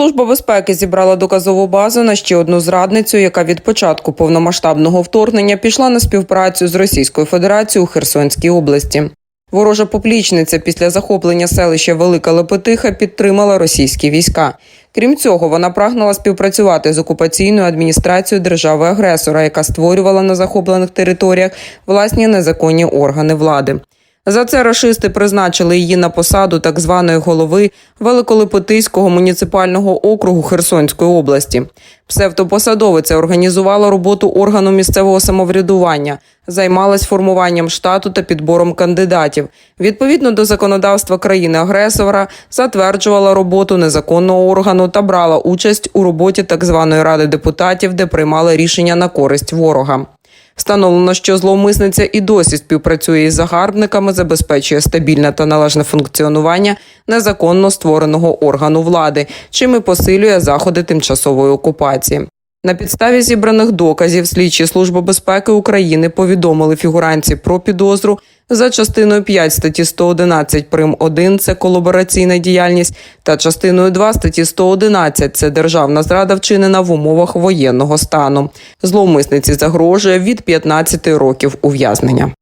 Служба безпеки зібрала доказову базу на ще одну зрадницю, яка від початку повномасштабного вторгнення пішла на співпрацю з Російською Федерацією у Херсонській області. Ворожа поплічниця після захоплення селища Велика Лепетиха підтримала російські війська. Крім цього, вона прагнула співпрацювати з окупаційною адміністрацією держави-агресора, яка створювала на захоплених територіях власні незаконні органи влади. За це рашисти призначили її на посаду так званої голови Великолепотиського муніципального округу Херсонської області. Псевдопосадовиця організувала роботу органу місцевого самоврядування, займалась формуванням штату та підбором кандидатів. Відповідно до законодавства країни-агресора, затверджувала роботу незаконного органу та брала участь у роботі так званої ради депутатів, де приймали рішення на користь ворога. Встановлено, що зловмисниця і досі співпрацює із загарбниками, забезпечує стабільне та належне функціонування незаконно створеного органу влади, чим і посилює заходи тимчасової окупації. На підставі зібраних доказів слідчі Служби безпеки України повідомили фігуранці про підозру за частиною 5 статті 111 прим 1 – це колабораційна діяльність, та частиною 2 статті 111 – це державна зрада вчинена в умовах воєнного стану. Зловмисниці загрожує від 15 років ув'язнення.